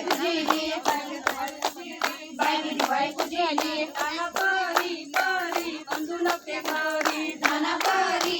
दिवाळी पुजेली बायनी दिवाळी पुजेली दाना परी परी अंजू नक्ते घरी दाना परी.